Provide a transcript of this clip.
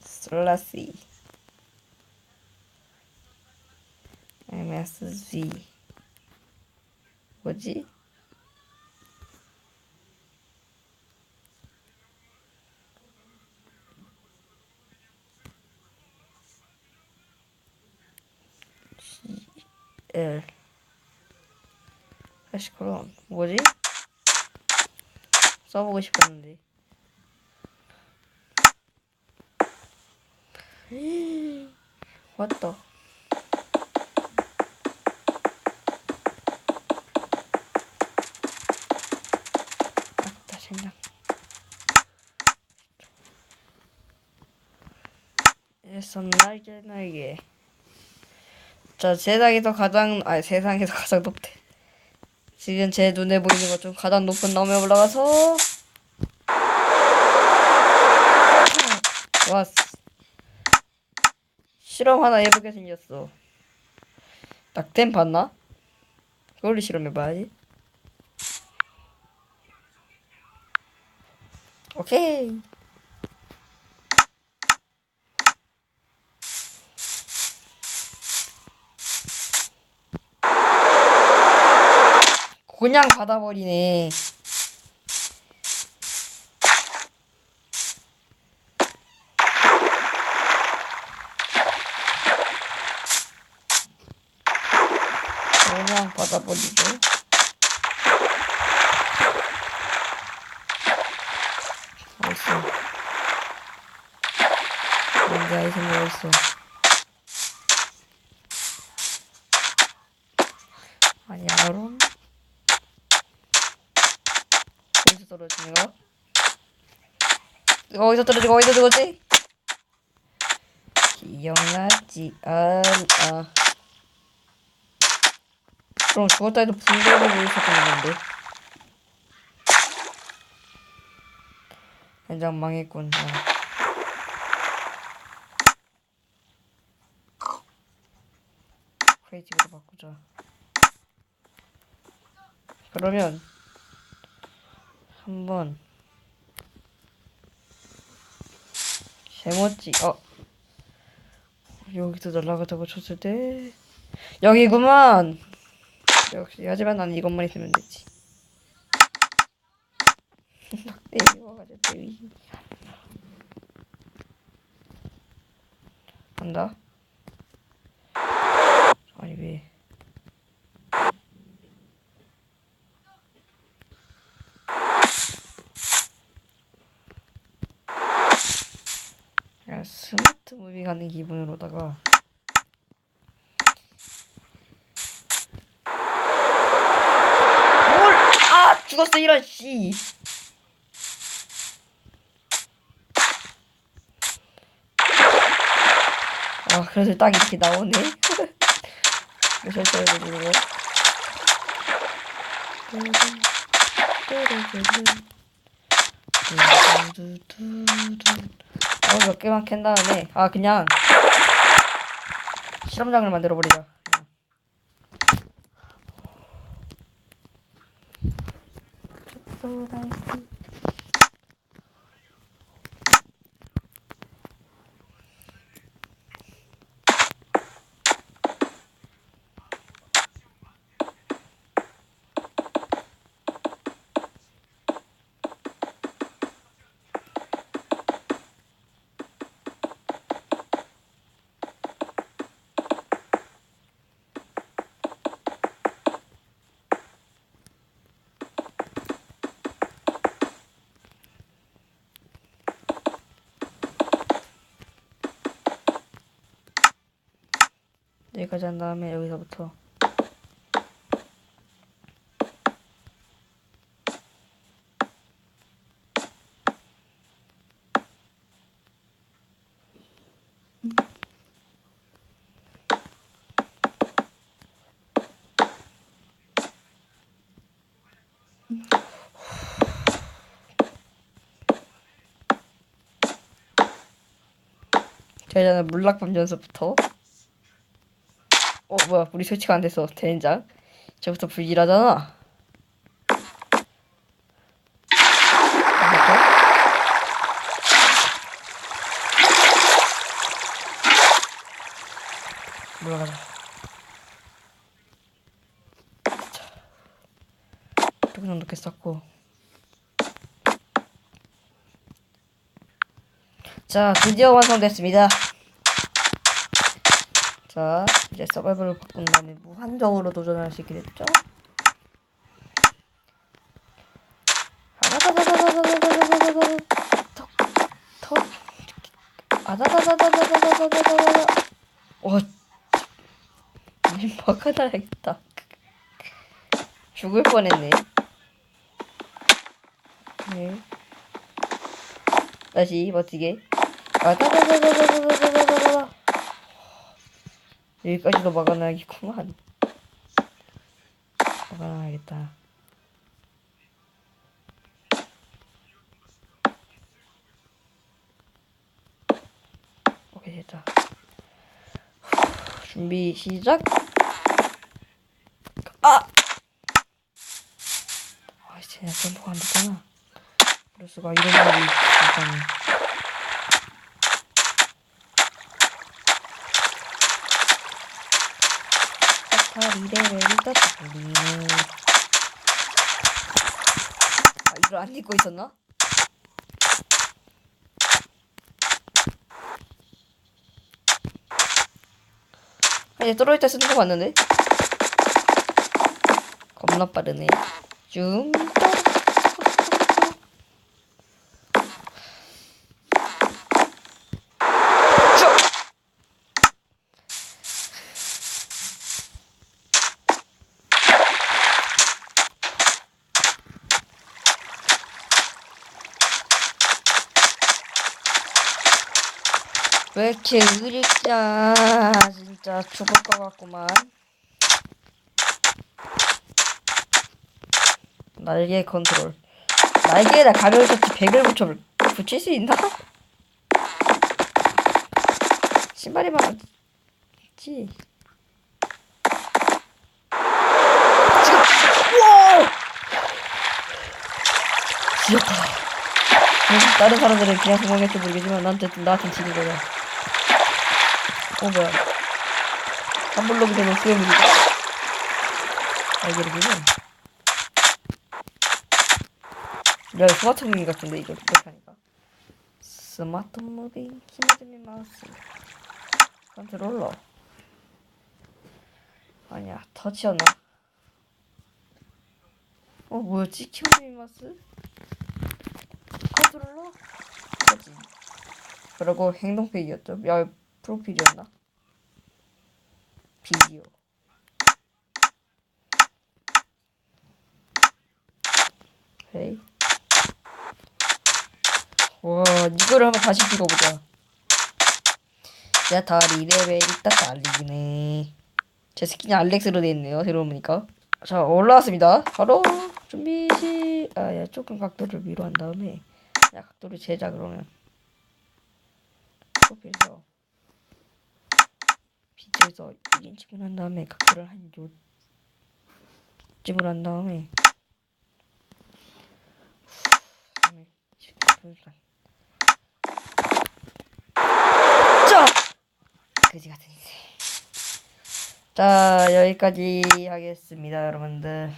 슬라시 MSG 뭐지? L 다시 그럼 뭐지? 써보고 싶었는데. 왔다 아따 생각. 선라이즈 날개 자 세상에서 가장 아니 세상에서 가장 높대 지금 제 눈에 보이는 것 중 가장 높은 나무에 올라가서. 왔어 실험 하나 해보게 생겼어. 낙템 봤나? 그걸로 실험해봐야지. 오케이 그냥 받아버리네. 그냥 받아버리죠. 어딨어? 뭔지 아이템이 어딨어? 아니, 아론? 어디서 이거 어디서 떨어지고 어디서 죽었지? 기억나지 않아. 그럼 죽었다 해도 분별을 있었던 건데. 현장 망했군. 아. 크리에이티브로 바꾸자. 그러면 한번. 제멋지 어. 여기서 날아가자고 쳤을 때. 여기구만! 역시 하지만 난 이것만 있으면 되지. 대위 간다 아니 왜 야, 스마트 무비 가는 기분으로다가 뭘! 아! 죽었어 이런 씨! 아 그래서 딱 이렇게 나오네 그래서 써야 되는 거 어, 몇 개만 캔 다음에, 아, 그냥, 실험장을 만들어 버리자. 여기까지 한 다음에 여기서부터. 자, 이제는 물락밤 연습부터. 어 뭐야 우리 설치가 안 돼서 대인장 저부터 불길하잖아. 물러가자. 이렇게 정도 깼었고. 자 드디어 완성됐습니다. 자 이제 서바이벌을 바꾼 다음에 무한적으로 도전할 수 있게 됐죠? 턱턱 아다다다다다다다다다다 와님 바꿔놔야겠다 죽을 뻔했네 네 다시 멋지게 아다다다다다다다다다다 여기까지도 막아놔야겠구만. 막아놔야겠다. 오케이 됐다. 준비 시작. 아! 아 진짜 점프가 안 됐잖아 그럴 수가. 이런 말이 있다니 사타 리레벨이 떠돌리네 아 이걸 안 읽고 있었나? 아, 이제 떨어질 때 쓰는 거 봤는데? 겁나 빠르네. 쭉. 쭉. 왜 이렇게 느리냐 진짜 죽을 것 같구만. 날개 컨트롤. 날개에다 셔츠 100을 붙여 붙일 수 있나? 신발이만 우와 지렸다. 다른 사람들은 그냥 성공했지 모르겠지만 나한테 나한테 지는 거야 어 뭐야 한 블록이 되면 수염이니까 알게를 보면 야 스마트 무빙 같은데 이거 이렇게 하니까. 스마트 무빙 키미드미 마우스. 컨트롤러. 아니야 터치였나? 어 뭐였지 키미드미 마우스? 컨트롤러? 터치 그리고 행동 페이지였죠. 야 프로필이었나? 비디오. 헤이. 와 이거를 한번 다시 찍어보자. 야 다 리 레벨 있다 달리기네. 제 스킨이 알렉스로 되어있네요 새로 보니까. 자 올라왔습니다. 바로 준비 시 아 야 조금 각도를 위로 한 다음에 야 각도를 제자 그러면. 프로필에서 비트에서 1인칭을 한 다음에 각도를 한 요쯤을 한 다음에 그지 같은 인생. 자 여기까지 하겠습니다 여러분들